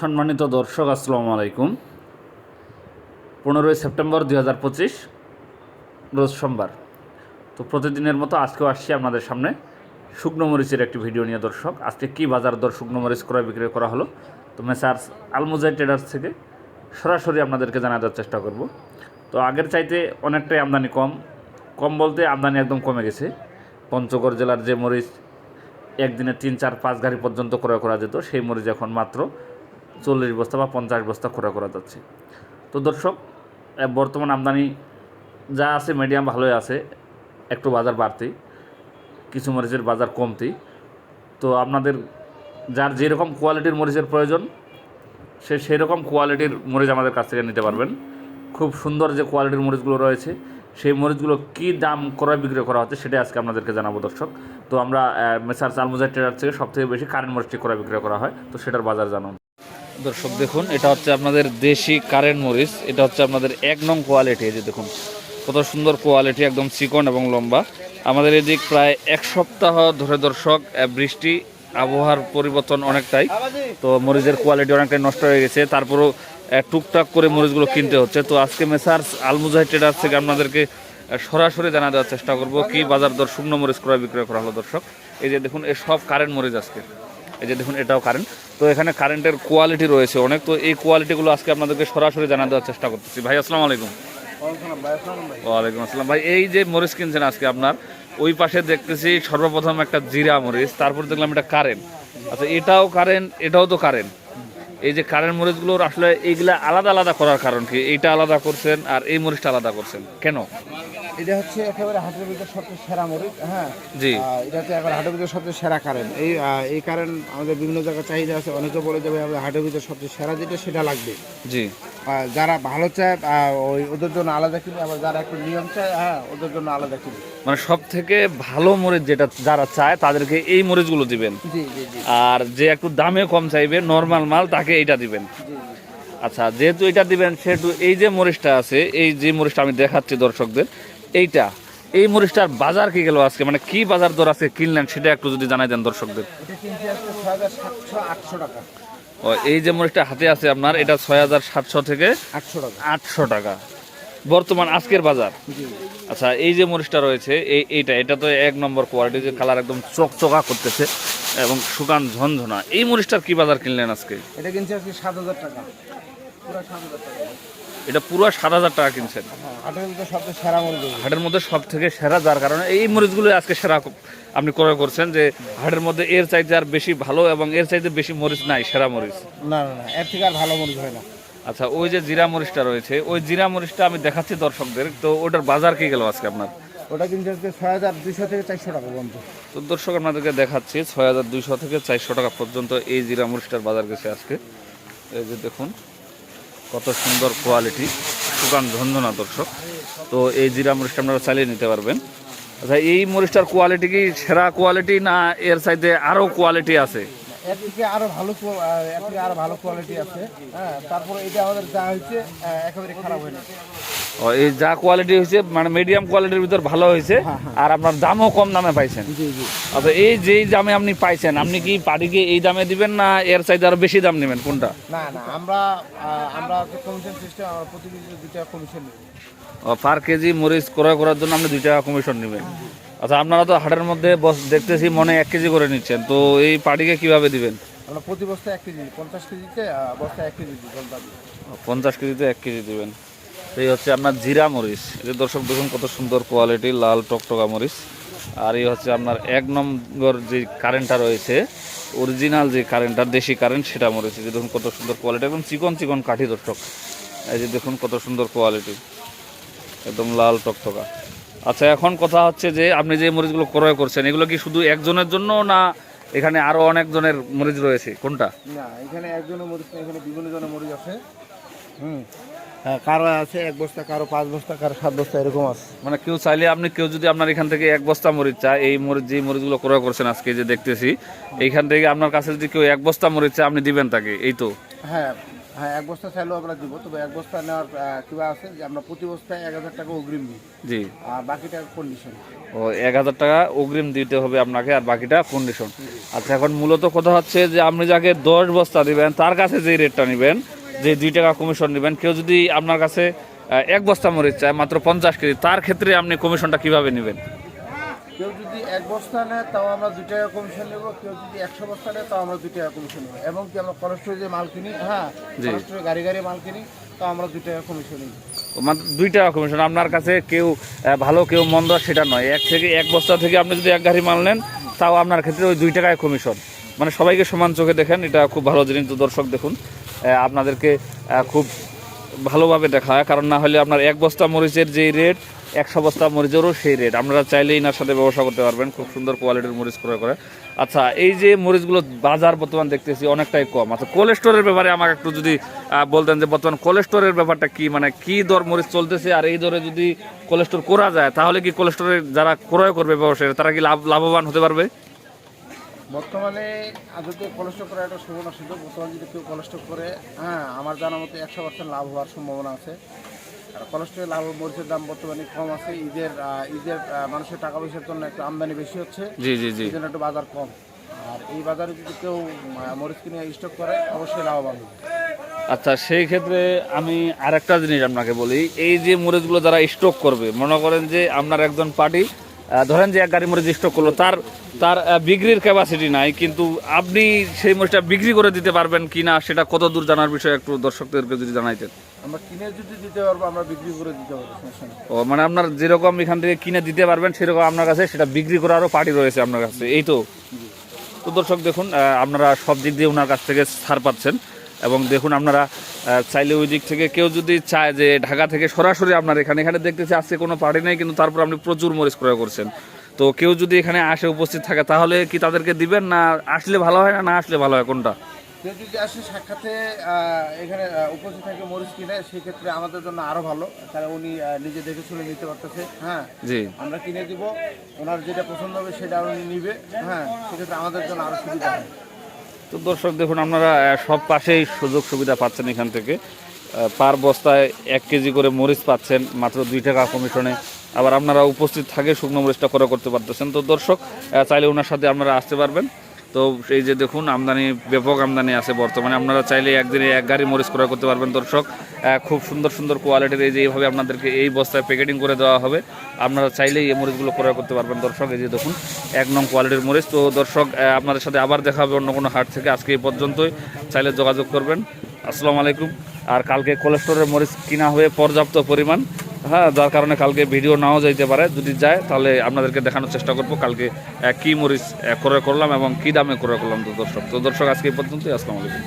সম্মানিত দর্শক, আসসালামু আলাইকুম। পনেরোই সেপ্টেম্বর দুই হাজার পঁচিশ, রোজ সোমবার। তো প্রতিদিনের মতো আজকেও আসছি আপনাদের সামনে শুকনো মরিচের একটি ভিডিও নিয়ে দর্শক। আজকে কী বাজার দর শুকনো মরিচ ক্রয় বিক্রয় করা হলো? তো মেসার্স আলমুজাই ট্রেডার্স থেকে সরাসরি আপনাদেরকে জানা দেওয়ার চেষ্টা করব। তো আগের চাইতে অনেকটাই আমদানি কম। কম বলতে আমদানি একদম কমে গেছে। পঞ্চগড় জেলার যে মরিচ একদিনে তিন, চার, পাঁচ গাড়ি পর্যন্ত ক্রয় করা যেত, সেই মরিচ এখন মাত্র চল্লিশ বস্তা বা পঞ্চাশ বস্তা ক্রয় করা যাচ্ছে। তো দর্শক বর্তমান আমদানি যা আছে মিডিয়াম ভালোই আছে, একটু বাজার বাড়তি, কিছু মরিচের বাজার কমতি। তো আপনাদের যার যেরকম কোয়ালিটির মরিচের প্রয়োজন, সে সেই রকম কোয়ালিটির মরিচ আমাদের কাছ থেকে নিতে পারবেন। খুব সুন্দর যে কোয়ালিটির মরিচগুলো রয়েছে, সেই মরিচগুলো কী দাম ক্রয় বিক্রয় করা হচ্ছে সেটাই আজকে আপনাদেরকে জানাব দর্শক। তো আমরা মেসার চালমুজার ট্রেডার থেকে সবথেকে বেশি কারেন্ট মরিচটি ক্রয় বিক্রয় করা হয়, তো সেটার বাজার জানুন। দর্শক দেখুন, এটা হচ্ছে আপনাদের দেশি কারেন্ট মরিচ, এটা হচ্ছে আপনাদের এক নং কোয়ালিটি এই যে দেখুন, কত সুন্দর কোয়ালিটি একদম চিকন এবং লম্বা। আমাদের এদিক প্রায় এক সপ্তাহ ধরে দর্শক বৃষ্টি, আবহাওয়ার পরিবর্তন অনেকটাই, তো মরিচের কোয়ালিটি অনেকটাই নষ্ট হয়ে গেছে। তারপরেও টুকটাক করে মরিচগুলো কিনতে হচ্ছে। তো আজকে মেসার্স আলমুজাহিদ ট্রেডার্স থেকে আপনাদেরকে সরাসরি জানা দেওয়ার চেষ্টা করব, কি বাজার দর শুকনো মরিচ ক্রয় বিক্রয় করা হলো দর্শক। এই যে দেখুন এই সব কারেন্ট মরিচ আজকে। এই যে দেখুন, এটাও কারেন্ট তো এখানে কারেন্টের কোয়ালিটি রয়েছে অনেক। তো এই কোয়ালিটিগুলো আজকে আপনাদেরকে সরাসরি জানা দেওয়ার চেষ্টা করতেছি। ভাই, আসসালামু আলাইকুম। ওয়ালাইকুম আসসালাম ভাই। এই যে মরিচ কিনছেন আজকে আপনার, ওই পাশে দেখতেছি সর্বপ্রথম একটা জিরা মরিচ, তারপর দেখলাম এটা কারেন্ট আচ্ছা এটাও কারেন্ট এটাও তো কারেন্ট এই যে কারেন্ট মরিচগুলোর আসলে এইগুলা আলাদা আলাদা করার কারণ কি? এইটা আলাদা করছেন আর এই মরিচটা আলাদা করছেন। কেন? এটা হচ্ছে একেবারে হাটের ভিতরে সবচেয়ে সেরা মরিচ হ্যাঁ? জি। এটা হচ্ছে একেবারে হাটের ভিতরে সবচেয়ে সেরা কারেন্ট। এই এই কারেন্ট আমাদের বিভিন্ন জায়গায় চাহিদা আছে অনেকে বলে যাবে আমাদের হাটের ভিতরে সবচেয়ে সেরা যেটা সেটা লাগবে। জি। যারা ভালো চায় ওই ওদের জন্য আলাদা কিনে আবার যারা একটু নিয়ম চায় হ্যাঁ ওদের জন্য আলাদা কিনে। মানে সব থেকে ভালো মরিচ যেটা যারা চায় তাদেরকে এই মরিচগুলো দিবেন। আর যে একটু দামে কম চাইবে নর্মাল মাল তাকে এইটা দিবেন। আচ্ছা যেহেতু এটা দিবেন সেহেতু এই যে মরিচটা আছে এই যে মরিচটা আমি দেখাচ্ছি দর্শকদের এইটা। এই মরিচটার বাজার কি গেল আজকে? মানে কি বাজার দর আজকে কিনলেন সেটা একটু যদি জানাই দেন দর্শকদের। ও এই যে মরিচটা হাতে আছে আপনার এটা ছয় হাজার সাতশো থেকে আটশো টাকা। আটশো টাকা। বর্তমান আজকের বাজার। আচ্ছা এই যে মরিচটা রয়েছে এই এইটা এটা তো এক নম্বর কোয়ালিটি যে কালার একদম চকচকা করতেছে এবং শুকান ঝনঝনা। এই মরিচটার কি বাজার কিনলেন আজকে? এটা কিনছে আজকে সাত হাজার টাকা। পুরো সাত হাজার টাকা। এটা পুরো সাত হাজার টাকা কিনছেন। হাটের মধ্যে সব থেকে সেরা যার কারণে এই মরিচগুলো আজকে সেরা আপনি ক্রয় করছেন যে হাটের মধ্যে এর চাইতে আর বেশি ভালো এবং এর চাইতে বেশি মরিচ নাই সেরা মরিচ। না না এর থেকে আর ভালো মরিচ হয় না। আচ্ছা ওই যে জিরা মরিচটা রয়েছে ওই জিরা মরিচটা আমি দেখাচ্ছি দর্শকদের তো ওটার বাজার কি গেল আজকে আপনার? ওটা কিনছে আজকে ছয় হাজার দুইশো থেকে চারশো টাকা পর্যন্ত। তো দর্শক আপনাদেরকে দেখাচ্ছি ছয় হাজার দুইশো থেকে চারশো টাকা পর্যন্ত এই জিরা মরিচটার বাজার গেছে আজকে। এই যে দেখুন কত সুন্দর কোয়ালিটি শুকান ঝঞ্ঝনা দর্শক। তো এই জিরা মরিচটা আপনারা চালিয়ে নিতে পারবেন। আচ্ছা এই মরিচটার কোয়ালিটি কি সেরা কোয়ালিটি না এর সাইডে আরও কোয়ালিটি আছে? আরও ভালো আরও ভালো কোয়ালিটি আছে। হ্যাঁ তারপরে এটা আমাদের যা একেবারে খারাপ হয়ে এই যা কোয়ালিটি হয়েছে মানে মিডিয়াম কোয়ালিটির ভিতর ভালো হয়েছে আর আপনার দামও কম দামে পাইছেন। জি জি। আচ্ছা এই যেই দামে আপনি পাইছেন আপনি কি পাটিকে এই দামে দিবেন না এর চাইতে আরও বেশি দাম নেবেন কোনটা? না না আমরা আমরা কমিশন সিস্টেম আমরা প্রতি কেজি দুটা কমিশন নিই। পার কেজি মরিচ ক্রয় করার জন্য আপনি দুই টাকা কমিশন নেবেন। আচ্ছা আপনারা তো হাটের মধ্যে বস দেখতেছি মনে এক কেজি করে নিচ্ছেন তো এই পাটিকে কীভাবে দিবেন? আমরা প্রতি বস্তা এক কেজি পঞ্চাশ কেজিতে বস্তা এক কেজি দিই পঞ্চাশ কেজিতে এক কেজি দিবেন। এই হচ্ছে আপনার জিরা মরিচ। যে দর্শক, দেখুন কত সুন্দর কোয়ালিটি লাল টকটকা মরিচ। আর এই হচ্ছে আপনার এক নম্বর যে কারেন্টটা রয়েছে অরিজিনাল যে কারেন্টটা দেশি কারেন্ট সেটা মরিচ। যে দেখুন কত সুন্দর কোয়ালিটি একদম চিকন চিকন কাঠি দর্শক। এই যে দেখুন কত সুন্দর কোয়ালিটি একদম লাল টকটকা। আচ্ছা এখন কথা হচ্ছে যে, আপনি যে মরিচগুলো ক্রয় করছেন, এগুলো কি শুধু একজনের জন্য না এখানে আরও অনেক জনের মরিচ রয়েছে? কোনটা? না, এখানে একজনের মরিচ এখানে বিভিন্ন জনের মরিচ আছে। হুম। কারও আছে এক বস্তা কারও পাঁচ বস্তা কারও সাত বস্তা এরকম আছে। মানে কেউ চাইলে আপনি কেউ যদি আপনার এখান থেকে এক বস্তা মরিচ চায় এই মরিচ যে মরিচগুলো ক্রয় করছেন আজকে যে দেখতেছি এইখান থেকে আপনার কাছে যদি কেউ এক বস্তা মরিচ চায় আপনি দিবেন তাকে এই তো? হ্যাঁ হ্যাঁ এক বস্তা চাইলেও আমরা দিব তবে এক বস্তা নেওয়ার কিবা আছে যে আমরা প্রতি বস্তায় এক হাজার টাকা অগ্রিম দিই। জি। আর বাকিটা কন্ডিশন ও এক হাজার টাকা অগ্রিম দিতে হবে আপনাকে আর বাকিটা কন্ডিশন আচ্ছা এখন মূলত কথা হচ্ছে যে আপনি যাকে দশ বস্তা দিবেন তার কাছে যে রেটটা নেবেন যে দুই টাকা কমিশন নেবেন কেউ যদি আপনার কাছে এক বস্তা মরিচ চায় মাত্র পঞ্চাশ কেজি তার ক্ষেত্রে আপনি কমিশনটা কীভাবে নেবেন? কেউ যদি এক বস্তা নেয় তাও আমরা দুই টাকা কমিশন নেব। কেউ যদি একশো বস্তা নেয় তাও আমরা দুই টাকা কমিশন নেব। এবং কি আমরা কলেস্টোরে যে মাল কিনি হ্যাঁ গাড়ি গাড়ি মাল কিনি তাও আমরা দুই টাকা কমিশন নিই মাত্র দুই টাকা কমিশন আপনার কাছে কেউ ভালো কেউ মন্দ সেটা নয়। এক থেকে এক বস্তা থেকে আপনি যদি এক গাড়ি মাল নেন তাও আপনার ক্ষেত্রে ওই দুই টাকায় কমিশন মানে সবাইকে সমান চোখে দেখেন এটা খুব ভালো জিনিস। দর্শক দেখুন আপনাদেরকে খুব ভালোভাবে দেখা হয় কারণ না হলে আপনার এক বস্তা মরিচের যেই রেট একশো বস্তা মরিচেরও সেই রেট আপনারা চাইলেই এনার সাথে ব্যবসা করতে পারবেন, খুব সুন্দর কোয়ালিটির মরিচ ক্রয় করে। আচ্ছা এই যে মরিচগুলো বাজার বর্তমান দেখতেছি অনেকটাই কম। আচ্ছা কোল্ড স্টোরের ব্যাপারে আমাকে একটু যদি বলতেন যে বর্তমান কোল্ড স্টোরের ব্যাপারটা কি? মানে কি দর মরিচ চলতেছে? আর এই দরে যদি কোল্ড স্টোর করা যায়, তাহলে কি কোল্ড স্টোরে যারা ক্রয় করবে ব্যবসায়ী তারা কি লাভ, লাভবান হতে পারবে? বর্তমানে আদতে কলেস্টোর করা একটা সুবর্ণ সুযোগ বর্তমানে যদি কেউ কলেস্টোর করে হ্যাঁ আমার জানা মতো একশো পার্সেন্ট লাভ হওয়ার সম্ভাবনা আছে। আর কলেস্টোরে লাভ মরিচের দাম বর্তমানে কম আছে। ঈদের ঈদের মানুষের টাকা পয়সার জন্য একটু আমদানি বেশি হচ্ছে। জি জি জি। জন্য একটু বাজার কম। আর এই বাজারে যদি কেউ মরিচ কিনে স্টক করে অবশ্যই লাভবান হবে। আচ্ছা সেই ক্ষেত্রে আমি আরেকটা জিনিস আপনাকে বলি। এই যে মরিচগুলো যারা স্টক করবে মনে করেন যে আপনার একজন পার্টি ধরেন যে এক গাড়ি মরিচ স্টক করল তার তার বিক্রির ক্যাপাসিটি নাই কিন্তু আপনি সেই মরিচটা বিক্রি করে দিতে পারবেন কি না সেটা কত দূর জানার বিষয়ে একটু দর্শকদেরকে যদি জানাইতেন। আমরা কিনে যদি দিতে পারব আমরা বিক্রি করে দিতে পারব ও মানে আপনার যেরকম এখান থেকে কিনে দিতে পারবেন সেরকম আপনার কাছে সেটা বিক্রি করারও পার্টি রয়েছে আপনার কাছে এই তো। তো দর্শক দেখুন আপনারা সব দিক দিয়ে ওনার কাছ থেকে ছাড় পাচ্ছেন। এবং দেখুন আপনারা চাইলে ওই দিক থেকে কেউ যদি চায় যে ঢাকা থেকে সরাসরি আপনার এখানে এখানে দেখতেছি আজকে কোনো পার্টি নেই কিন্তু তারপর আপনি প্রচুর মরিচ ক্রয় করছেন। তো কেউ যদি এখানে আসে উপস্থিত থাকে তাহলে কি তাদেরকে দিবেন না আসলে ভালো হয় না না আসলে ভালো হয় কোনটা? কেউ যদি আসে সাক্ষাতে এখানে উপস্থিত থাকে মরিচ কিনে সেক্ষেত্রে আমাদের জন্য আরও ভালো। কারণ উনি নিজে দেখে শুনে নিতে পারতেছে হ্যাঁ? জি। আমরা কিনে দিব ওনার যেটা পছন্দ হবে সেটা উনি নিবে হ্যাঁ? সেক্ষেত্রে আমাদের জন্য আরও সুবিধা হবে। তো দর্শক, দেখুন, আপনারা সব পাশেই সুযোগ সুবিধা পাচ্ছেন এখান থেকে। পার বস্তায় এক কেজি করে মরিচ পাচ্ছেন, মাত্র দুই টাকা কমিশনে। আবার আপনারা উপস্থিত থাকে শুকনো মরিচটা করে করতে পারতেছেন। তো দর্শক চাইলে ওনার সাথে আপনারা আসতে পারবেন। তো এই যে দেখুন, আমদানি, ব্যাপক আমদানি আছে বর্তমানে। আপনারা চাইলে একদিনে এক গাড়ি মরিচ ক্রয় করতে পারবেন, দর্শক। খুব সুন্দর সুন্দর কোয়ালিটির এই যে এইভাবে আপনাদেরকে এই বস্তায় প্যাকেটিং করে দেওয়া হবে। আপনারা চাইলেই এই মরিচগুলো ক্রয় করতে পারবেন, দর্শক। এই যে দেখুন, এক নং কোয়ালিটির মরিচ। তো দর্শক আপনাদের সাথে আবার দেখা হবে অন্য কোনো হাট থেকে। আজকে এই পর্যন্তই। চাইলে যোগাযোগ করবেন। আসসালামু আলাইকুম। আর কালকে কোলেস্টোরের মরিচ কিনা হয়ে পর্যাপ্ত পরিমাণ। হ্যাঁ যার কারণে কালকে ভিডিও নাও যাইতে পারে। যদি যায়, তাহলে আপনাদেরকে দেখানোর চেষ্টা করব। কালকে কী মরিচ ক্রয় করলাম এবং কী দামে ক্রয় করলাম তো দর্শক। তো দর্শক, আজকে এই পর্যন্তই। আসসালামু আলাইকুম।